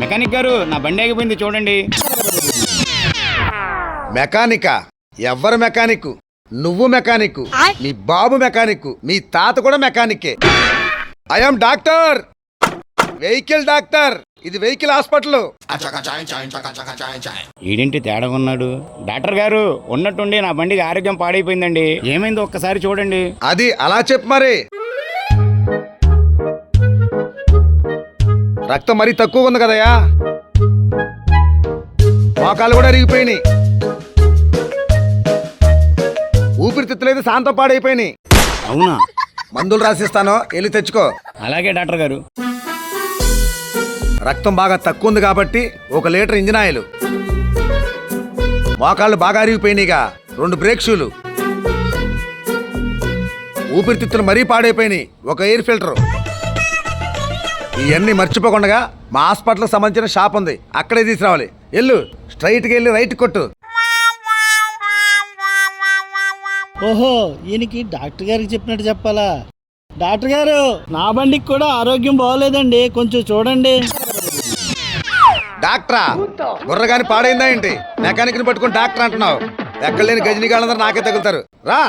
Mechanic గారు నా బండి ఆగిపోయింది చూడండి. మెకానికా? ఎవ్వరు మెకానిక్ నువ్వు మెకానిక్ మీ బాబు మెకానిక్ మీ తాత కూడా మెకానికే ఐఎమ్ డాక్టర్ వెహికల్ డాక్టర్ ఇది వెహికల్ హాస్పిటల్ ఈడింటి తేడా ఉన్నాడు? డాక్టర్ గారు ఉన్నట్టుండి నా బండికి ఆరోగ్యం పాడైపోయిందండి. ఏమైందో ఒక్కసారి చూడండి. అది అలా చెప్పు మరి. రక్తం మరీ తక్కువ ఉంది కదయా మోకాలు కూడా అరిగిపోయినాయి. ఊపిరితిత్తులేదు శాంతం పాడైపోయినాయి. అవునా? మందులు రాసిస్తాను వెళ్ళి తెచ్చుకో. అలాగే డాక్టర్ గారు. రక్తం బాగా తక్కువ ఉంది కాబట్టి ఒక లీటర్ ఇంజిన్ ఆయిల్. మోకాళ్ళు బాగా అరిగిపోయినాయిగా రెండు బ్రేక్ షూలు. ఊపిరితిత్తులు మరీ పాడైపోయినాయి ఒక ఎయిర్ ఫిల్టర్. ఇవన్నీ మర్చిపోకుండా మా హాస్పిటల్కి సంబంధించిన షాప్ ఉంది. అక్కడే తీసుకురావాలి. ఎల్లు స్ట్రైట్కి వెళ్ళి రైట్ కొట్టు. ఓహో ఈయనకి డాక్టర్ గారికి చెప్పినట్టు చెప్పాలా? డాక్టర్ గారు నా బండికి కూడా ఆరోగ్యం బాగోలేదండి. కొంచెం చూడండి. డాక్టరా బుర్రగాని పాడైందా ఏంటి? మెకానిక్ని పట్టుకుని డాక్టర్ అంటున్నావు. ఎక్కడ లేని గజనీగాళ్ళందరూ నాకే తగులుతారు. రా.